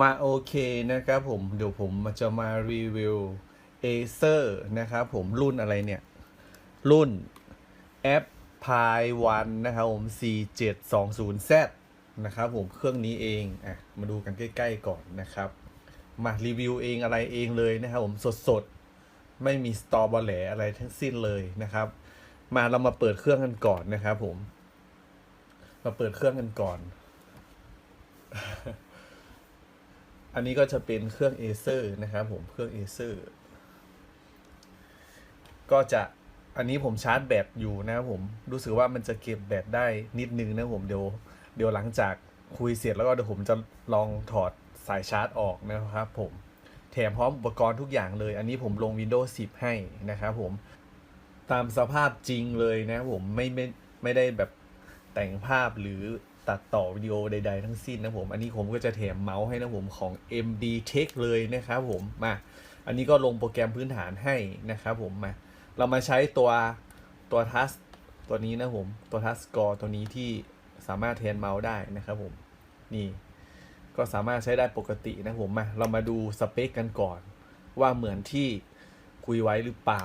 มาโอเคนะครับผมเดี๋ยวผมจะมารีวิว Acer นะครับผมรุ่นอะไรเนี่ย รุ่น F p i 1นะครับผม 4720Z นะครับผมเครื่องนี้เองอะมาดูกันใกล้ ๆ ก่อนนะครับ มารีวิวเองอะไรเองเลยนะครับผมสดๆ ไม่มีสตอเบอร์แหลอะไรทั้งสิ้นเลยนะครับ มาเรามาเปิดเครื่องกันก่อนนะครับผม มาเปิดเครื่องกันก่อน อันนี้ก็จะเป็นเครื่อง Acer นะครับผมเครื่อง Acer ก็จะอันนี้ผมชาร์จแบตอยู่นะครับผมรู้สึกว่ามันจะเก็บแบตได้นิดนึงนะผมเดี๋ยวเดี๋ยวหลังจากคุยเสร็จแล้วก็เดี๋ยวผมจะลองถอดสายชาร์จออกนะครับผมแถมพร้อมอุปกรณ์ทุกอย่างเลย อันนี้ผมลง Windows 10 ให้นะครับผมตามสภาพจริงเลยนะผมไม่ไม่ไม่ได้แบบแต่งภาพหรือ ตัดต่อวิดีโอใด ๆ ทั้งสิ้นนะผม อันนี้ผมก็จะแถมเมาส์ให้นะผมของ MD Tech เลยนะครับผม มา อันนี้ก็ลงโปรแกรมพื้นฐานให้นะครับผม มา เรามาใช้ตัวตัวทัสตัวนี้นะผม ตัวทัสกอร์ตัวนี้ที่สามารถแทนเมาส์ได้นะครับผม นี่ ก็สามารถใช้ได้ปกตินะผมมา เรามาดูสเปคกันก่อน ว่าเหมือนที่คุยไว้หรือเปล่า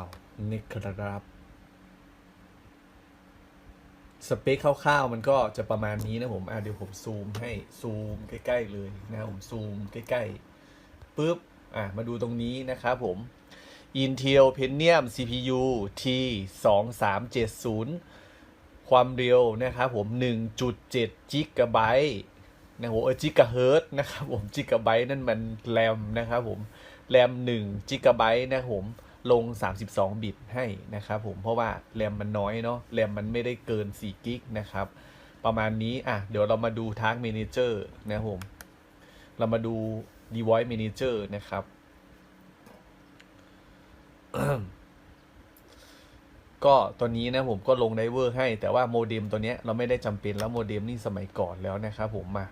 นี่ครับ สเปคคร่าวๆมันก็จะประมาณนี้นะผมอะเดี๋ยวผมซูมให้ซูมใกล้ ๆ เลยนะครับผมซูมใกล้ๆปุ๊บอะมาดูตรงนี้นะครับผม Intel Pentium CPU T 2 3 7 0ความเร็วนะครับผม 1.7กิกะไบต์นะผมเออจิกะเฮิร์ตนะครับผมจิกะไบต์นั่นมันแรมนะครับผมแรม1จิกะไบต์นะครับผม ลง 32 บิตให้นะครับผมเพราะว่าแรมมันน้อยเนาะแรมมันไม่ได้เกิน4กิกนะครับ ประมาณนี้อะเดี๋ยวเรามาดู Task Manager นะครับผม เรามาดู Device Manager นะครับ ก็ตัวนี้นะผมก็ลงไดเวอร์ให้ แต่ว่าโมเด็มตัวเนี้ยเราไม่ได้จำเป็นแล้วโมเด็มนี่สมัยก่อนแล้วนะครับผมมา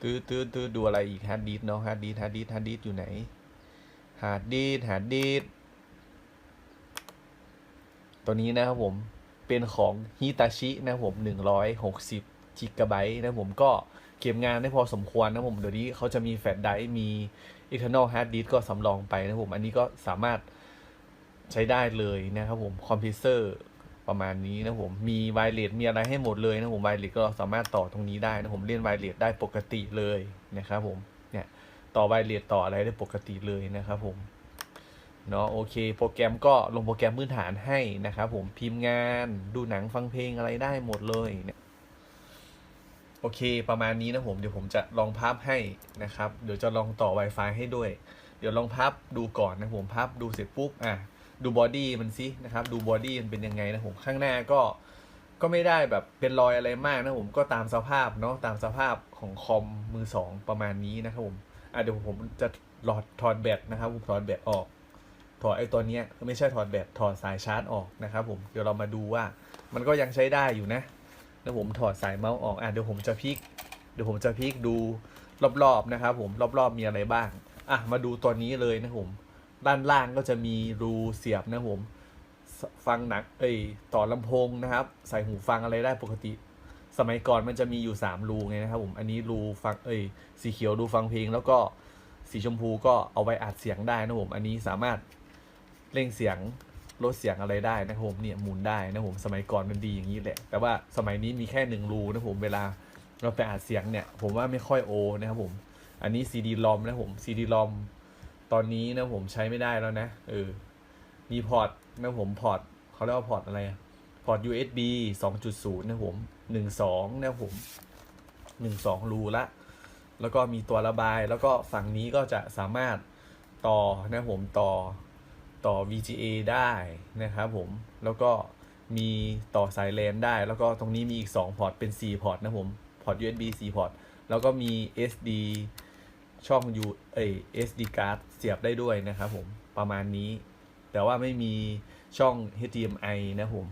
ตื้อตื้อตื้อดูอะไรอีกฮาร์ดดิสเนาะฮาร์ดดิสฮาร์ดดิสฮาร์ดดิสอยู่ไหนฮาร์ดดิสฮาร์ดดิส ตัวนี้นะครับผมเป็นของฮิตาชินะผม160กิกะไบต์นะผมก็เก็บงานได้พอสมควรนะผมเดี๋ยวนี้เขาจะมีแฟลชไดรฟ์มี internal hard disk ก็สำรองไปนะผมอันนี้ก็สามารถใช้ได้เลยนะครับผมคอมพิวเตอร์ประมาณนี้นะผมมีไวเลสมีอะไรให้หมดเลยนะผมไวเลสก็สามารถต่อตรงนี้ได้นะผมเล่นไวเลสได้ปกติเลยนะครับผมเนี่ยต่อไวเลสต่ออะไรได้ปกติเลยนะครับผม เนาะโอเค โปรแกรมก็ลงโปรแกรมพื้นฐานให้นะครับผมพิมพ์งานดูหนังฟังเพลงอะไรได้หมดเลยเนี่ยโอเค ประมาณนี้นะผมเดี๋ยวผมจะลองพับให้นะครับ เดี๋ยวจะลองต่อ Wi-Fi ให้ด้วย เดี๋ยวลองพับดูก่อนนะผมพับดูเสร็จปุ๊บอะดูบอดี้มันสินะครับ ดูบอดี้มันเป็นยังไงนะผมข้างหน้าก็ก็ไม่ได้แบบเป็นรอยอะไรมากนะผมก็ตามสภาพเนาะตามสภาพของคอมมือสองประมาณนี้นะครับผมอะเดี๋ยวผมจะหลอดถอดแบตนะครับผมถอดแบตออก ถอดไอ้ตัวเนี้ยไม่ใช่ถอดแบตถอดสายชาร์จออกนะครับผมเดี๋ยวเรามาดูว่ามันก็ยังใช้ได้อยู่นะแล้วผมถอดสายเมาส์ออกอะเดี๋ยวผมจะพลิกเดี๋ยวผมจะพลิกดูรอบๆนะครับผมรอบๆมีอะไรบ้างอะมาดูตัวนี้เลยนะผมด้านล่างก็จะมีรูเสียบนะผมฟังหนักเอ้ยต่อลำโพงนะครับ ใส่หูฟังอะไรได้ปกติ สมัยก่อนมันจะมีอยู่ 3 รูไงนะครับผมอันนี้รูฟังเอ้ยสีเขียวรูฟังเพลง แล้วก็สีชมพูก็เอาไว้อัดเสียงได้นะผมอันนี้สามารถ เร่งเสียงลดเสียงอะไรได้นะผมเนี่ยหมุนได้นะผมสมัยก่อนมันดีอย่างนี้แหละ แต่ว่าสมัยนี้มีแค่หนึ่งรูนะผมเวลาเราไปอัดเสียงเนี่ย ผมว่าไม่ค่อยโอนะครับผม อันนี้ CD ลอมนะผม CD ลอมตอนนี้นะผมใช้ไม่ได้แล้วนะเออมีพอร์ตนะผมพอร์ตเขาเรียกว่าพอร์ตอะไรอะพอร์ต USB 2.0 นะผม12นะผม12 รูละ แล้วก็มีตัวระบายแล้วก็ฝั่งนี้ก็จะสามารถต่อนะผมต่อ ต่อ VGA ได้นะครับผม แล้วก็มีต่อสายแลนได้ แล้วก็ตรงนี้มีอีก 2 พอร์ต เป็น 4 พอร์ตนะผม พอร์ต USB 4 พอร์ต แล้วก็มี SD ช่อง U เอ้ย SD card เสียบได้ด้วยนะครับผม ประมาณนี้ แต่ว่าไม่มีช่อง HDMI นะผม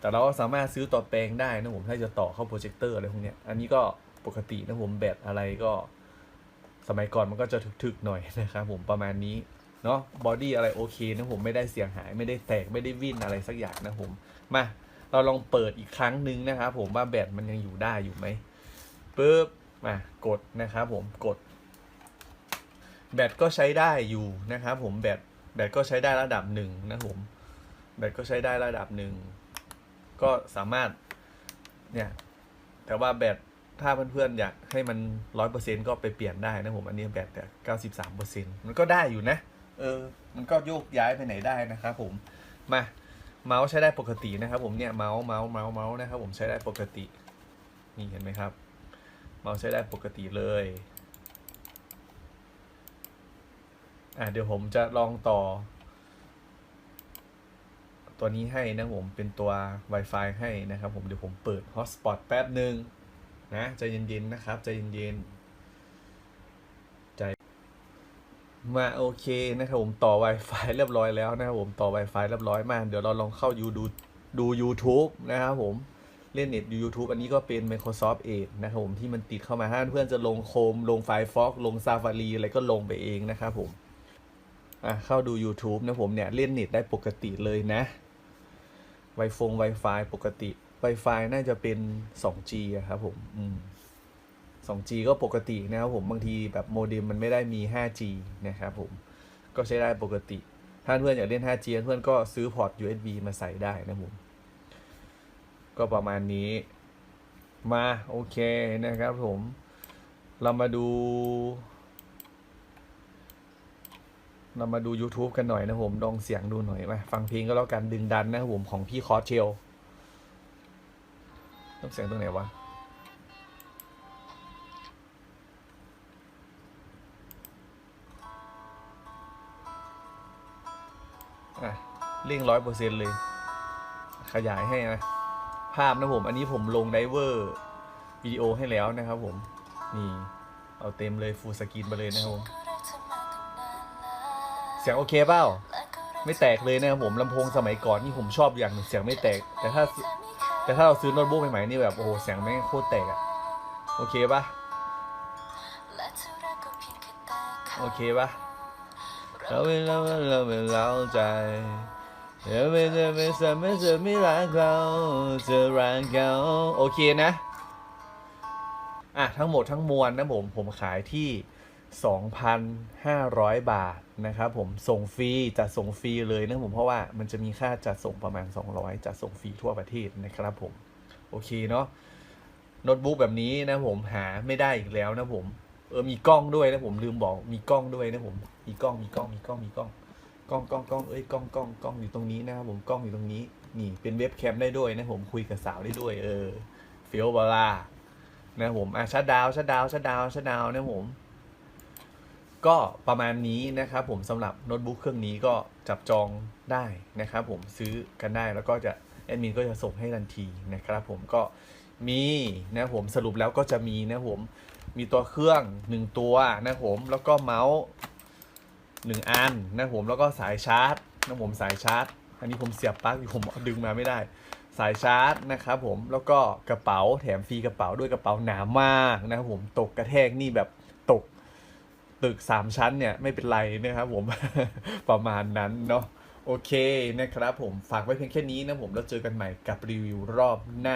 แต่เราก็สามารถซื้อต่อแปลงได้นะผม ถ้าจะต่อเข้าโปรเจคเตอร์อะไรพวกเนี้ยอันนี้ก็ปกตินะผม แบตอะไรก็ สมัยก่อนมันก็จะถึกๆหน่อยนะครับผม ประมาณนี้ เนาะบอดี้อะไรโอเคนะผมไม่ได้เสียงหายไม่ได้แตกไม่ได้วิ่นอะไรสักอย่างนะผมมาเราลองเปิดอีกครั้งหนึ่งนะครับผมว่าแบตมันยังอยู่ได้อยู่ไหมปึ๊บมากดนะครับผมกด แบตก็ใช้ได้อยู่นะครับผมแบตแบตก็ใช้ได้ระดับหนึ่งนะผมแบตก็ใช้ได้ระดับหนึ่งก็สามารถเนี่ยแต่ว่าแบตถ้าเพื่อนๆอยากให้มันร้อยเปอร์เซ็นก็ไปเปลี่ยนได้นะผมอันนี้แบตแต่เก้าสิบสามเปอร์เซ็นมันก็ได้อยู่นะ เออ มันก็โยกย้ายไปไหนได้นะครับผม มาเมาส์ใช้ได้ปกตินะครับ ผมเนี่ยเมาส์เมาส์เมาส์เมาส์นะครับ ผมใช้ได้ปกติ นี่เห็นไหมครับ เมาส์ใช้ได้ปกติเลยอะเดี๋ยวผมจะลองต่อ ตัวนี้ให้นะผมเป็นตัว Wi-Fi ให้นะครับ ผมเดี๋ยวผมเปิด Hotspot แป๊บหนึ่งนะใจเย็นๆนะครับใจเย็นๆใจ มาโอเคนะครับผมต่อ Wi-Fi เรียบร้อยแล้วนะครับผมต่อ Wi-Fi เรียบร้อยมากเดี๋ยวเราลองเข้ายูดูดู YouTube นะครับผมเล่นเน็ตดู YouTube อันนี้ก็เป็น Microsoft Edge นะครับผมที่มันติดเข้ามาถ้าเพื่อนจะลงโคม ลง Firefox ลง Safari อะไรก็ลงไปเองนะครับผมอะเข้าดู YouTube นะผมเนี่ยเล่นเน็ตได้ปกติเลยนะ ไวฟง Wi-Fi ปกติ Wi-Fi น่าจะเป็น 2G ครับผมอืม 2G ก็ปกตินะครับผมบางทีแบบโมเด็มมันไม่ได้มี 5G นะครับผมก็ใช้ได้ปกติ ถ้าเพื่อนอยากเล่น 5G เพื่อนก็ซื้อพอร์ต USB มาใส่ได้นะผมก็ประมาณนี้มาโอเคนะครับผม เรามาดู เรามาดู YouTube กันหน่อยนะผมลองเสียงดูหน่อยมาฟังเพลงก็แล้วกันดึงดันนะครับผมของพี่คอสเชลต้องเสียงตรงไหนวะ อะเร่งร้อยเปอร์เซ็นต์เลย ขยายให้นะ ภาพนะผม อันนี้ผมลงไดเวอร์วิดีโอให้แล้วนะครับผม นี่ เอาเต็มเลยฟูลสกรีนไปเลยนะครับผม เสียงโอเคเปล่า ไม่แตกเลยนะครับผมลำโพงสมัยก่อนนี่ผมชอบอย่างหนึ่งเสียงไม่แตก แต่ถ้า แต่ถ้าเราซื้อโน้ตบุ๊กใหม่ๆนี่แบบโอ้โหเสียงแม่งโคตรแตกอะโอเคปะโอเคปะ เราเป็นเราเป็นเราเป็นเราใจเดี๋ยวไม่จะไม่สไม่จะไม่รักเราจะรักเขาโอเคนะอะทั้งหมดทั้งมวลนะผมผมขายที่ 2,500 บาทนะครับผมส่งฟรีจัดส่งฟรีเลยนะผมเพราะว่ามันจะมีค่าจัดส่งประมาณ 200จัดส่งฟรีทั่วประเทศนะครับผม โอเคเนาะโน้ตบุ๊กแบบนี้นะผมหาไม่ได้อีกแล้วนะผม เออมีกล้องด้วยนะผมลืมบอกมีกล้องด้วยนะผมมีกล้องมีกล้องมีกล้องมีกล้องกล้องกล้องกล้องเอ้ยกล้องกล้องกล้องอยู่ตรงนี้นะครับผมกล้องอยู่ตรงนี้ นี่เป็นเว็บแคมได้ด้วยนะผมคุยกับสาวได้ด้วย เออเฟียวบาร่านะผมอะชัดดาวชัดดาวชัดดาวชัดดาวน์นะผมก็ประมาณนี้นะครับผมสำหรับโน้ตบุ๊กเครื่องนี้ก็จับจองได้นะครับผมซื้อกันได้แล้วก็จะแอดมินก็จะส่งให้ทันทีนะครับผมก็ มีนะผมสรุปแล้วก็จะมีนะผมมีตัวเครื่อง 1 ตัวนะผมแล้วก็เมาส์1อันนะผมแล้วก็สายชาร์จนะผมสายชาร์จ อันนี้ผมเสียบปลั๊กอยู่ผมดึงมาไม่ได้ สายชาร์จนะครับผมแล้วก็กระเป๋าแถมฟรีกระเป๋าด้วยกระเป๋าหนามากนะครับผมตกกระแทกนี่แบบตกตึกสามชั้นเนี่ยไม่เป็นไรนะครับผมประมาณนั้นเนาะโอเคนะครับผมฝากไว้เพียงแค่นี้นะผมแล้วเจอกันใหม่กับรีวิวรอบหน้า